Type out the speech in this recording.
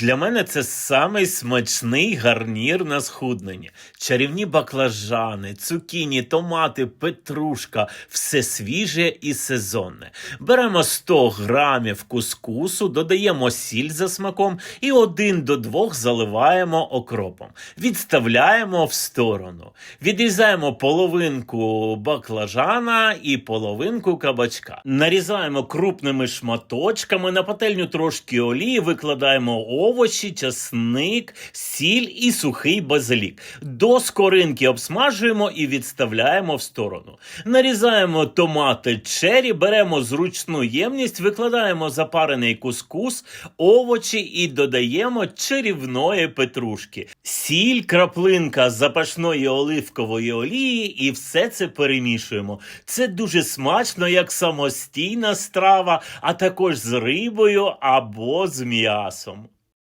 Для мене це самий смачний гарнір на схуднення. Чарівні баклажани, цукіні, томати, петрушка все свіже і сезонне. Беремо 100 грамів кускусу, додаємо сіль за смаком і один до двох заливаємо окропом. Відставляємо в сторону. Відрізаємо половинку баклажана і половинку кабачка. Нарізаємо крупними шматочками, на пательню трошки олії, викладаємо овочі, часник, сіль і сухий базилік. До скоринки обсмажуємо і відставляємо в сторону. Нарізаємо томати чері, беремо зручну ємність, викладаємо запарений кускус, овочі і додаємо чарівної петрушки. Сіль, краплинка запашної оливкової олії і все це перемішуємо. Це дуже смачно, як самостійна страва, а також з рибою або з м'ясом.